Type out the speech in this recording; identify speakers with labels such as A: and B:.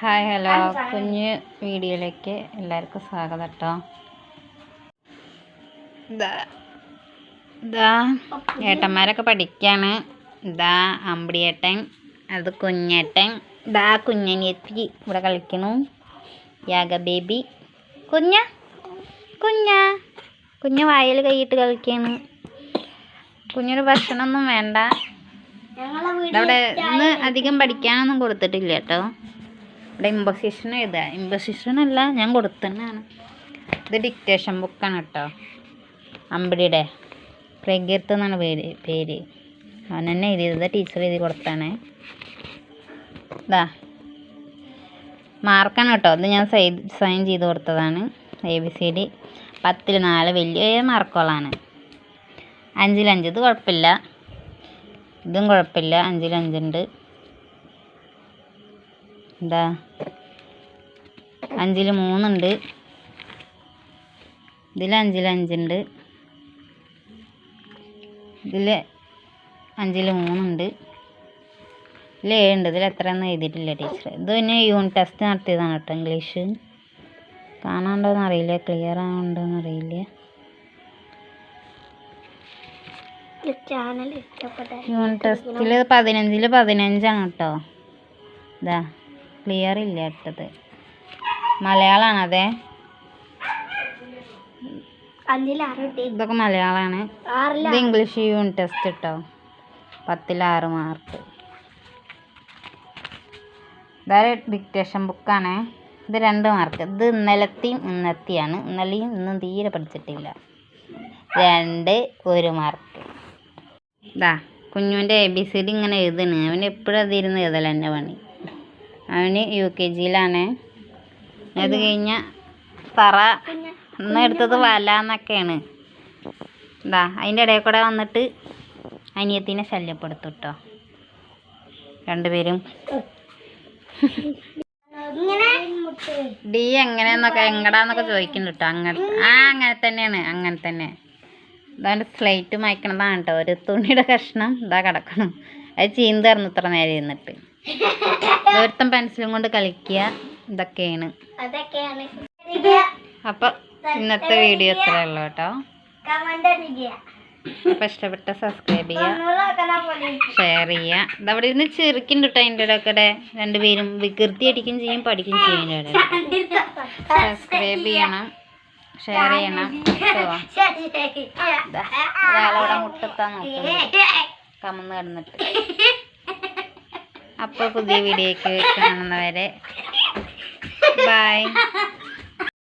A: Hi hello. കുഞ്ഞ് വീഡിയോയിലേക്ക് എല്ലാവർക്കും സ്വാഗതം കേട്ടോ ഇതാ ഏട്ടന്മാരൊക്കെ പഠിക്കാണ്. ഇതാ ഏട്ടൻ അത് കുഞ്ഞേട്ടൻ ഇതാ കുഞ്ഞനിയത്തി ഇവിടെ കളിക്കണു യാഗ ബേബി. കുഞ്ഞ കുഞ്ഞ കുഞ്ഞ് വായിൽ കൈയിട്ട് കളിക്കാണ്. കുഞ്ഞൊരു ഭക്ഷണമൊന്നും വേണ്ട. അവിടെ ഇന്ന് അധികം പഠിക്കാനൊന്നും കൊടുത്തിട്ടില്ല കേട്ടോ ഇവിടെ ഇമ്പോസിഷൻ എഴുതുക ഇമ്പോസിഷൻ അല്ല ഞാൻ കൊടുത്തന്നെയാണ് ഇത് ഡിക്റ്റേഷൻ ബുക്കാണ് കേട്ടോ അമ്പിടിയുടെ പ്രകീർത്ത് എന്നാണ് പേര് പേര്. അവൻ തന്നെ എഴുതിയത് ടീച്ചർ എഴുതി കൊടുത്താണ് ഇതാ. മാർക്കാണ് കേട്ടോ ഇത് ഞാൻ സൈൻ ചെയ്ത് കൊടുത്തതാണ്. എ ബി സി ഡി പത്തിൽ നാല് വലിയ മാർക്കുകളാണ് അഞ്ചിലഞ്ച് ഇത് കുഴപ്പമില്ല. ഇതും കുഴപ്പമില്ല. അഞ്ചിൽ അഞ്ചുണ്ട് എന്താ? അഞ്ചിൽ മൂന്നുണ്ട്. ഇതിൽ അഞ്ചിൽ അഞ്ചുണ്ട്. ഇതിൽ അഞ്ചിൽ മൂന്നുണ്ട്. ഇതിൽ ഏഴുണ്ട്. ഇതിൽ എന്ന് എഴുതിയിട്ടില്ല ടീച്ചർ ഇത് പിന്നെ യൂണിറ്റ് ടെസ്റ്റ് നടത്തിയതാണ് കേട്ടോ ഇംഗ്ലീഷ്. കാണാണ്ടോന്ന് അറിയില്ല. ക്ലിയർ ആവുന്നുണ്ടോന്ന് അറിയില്ല. യൂണിറ്റ് ടെസ്റ്റിൽ പതിനഞ്ചിൽ പതിനഞ്ചാണ് കേട്ടോ. ഇതാ. ക്ലിയർ ഇല്ല ഇട്ടത് അതെ ഇതൊക്കെ മലയാളമാണ് ഇത് ഇംഗ്ലീഷ് യൂണിറ്റ് ടെസ്റ്റ് കേട്ടോ പത്തിൽ ആറ് മാർക്ക് ഇതൊരു ഡിക്റ്റേഷൻ ബുക്കാണ് ഇത് രണ്ട് മാർക്ക് ഇത് ഇന്നലത്തെയും ഇന്നത്തെയാണ്. ഇന്നലെയും ഇന്നും തീരെ പഠിച്ചിട്ടില്ല. രണ്ട് ഒരു മാർക്ക് ഇതാ കുഞ്ഞുവിന്റെ എ ബി സി ഡി ഇങ്ങനെ എഴുതണ്. അവൻ എപ്പോഴും അതിരുന്ന് എന്റെ പണി. അവന് യു കെ ജിയിലാണ്. അത് കഴിഞ്ഞ തറ ഇന്ന് എടുത്തത് വല എന്നൊക്കെയാണ് ഇതാ അതിന്റെ ഇടയിൽ കൂടെ വന്നിട്ട് അനിയത്തിനെ ശല്യപ്പെടുത്തും കേട്ടോ രണ്ടുപേരും ഡി എങ്ങനെയെന്നൊക്കെ എങ്ങടാന്നൊക്കെ ചോദിക്കുന്നുണ്ട് കേട്ടോ. അങ്ങനെ ആ അങ്ങനെ തന്നെയാണ് അങ്ങനെ തന്നെ. ഇതാണ്ട് സ്ലൈറ്റ് മായ്ക്കണതാണ് കേട്ടോ ഒരു തുണിയുടെ കഷ്ണം ഇതാ കിടക്കണം. അത് ചീന്തായിരുന്നു ഇത്ര നേരം ഇരുന്നിട്ട്. ഒരുത്തം പെൻസിലും കൊണ്ട് കളിക്കുക. ഇതൊക്കെയാണ്. അപ്പൊ ഇന്നത്തെ വീഡിയോ ഇത്ര ഉള്ളൂ കേട്ടോ. അപ്പൊ ഇഷ്ടപ്പെട്ട സബ്സ്ക്രൈബ് ചെയ്യുക. ഷെയർ ചെയ്യുക. ഇതവിടെ ഇരുന്ന് ചെറുക്കുണ്ട് കേട്ടോ അതിന്റെ ഇടയ്ക്കിടെ രണ്ടുപേരും. വികൃതി അടിക്കും ചെയ്യും പഠിക്കും ചെയ്യും സബ്സ്ക്രൈബ് ചെയ്യണം. ഷെയർ ചെയ്യണം. ഒരാളവിടെ മുട്ടത്താൻ നോക്കുന്നു കമന്ന് കിടന്നിട്ട്. അപ്പോൾ പുതിയ വീഡിയോയ്ക്ക് കാണുന്നവരെ ബൈ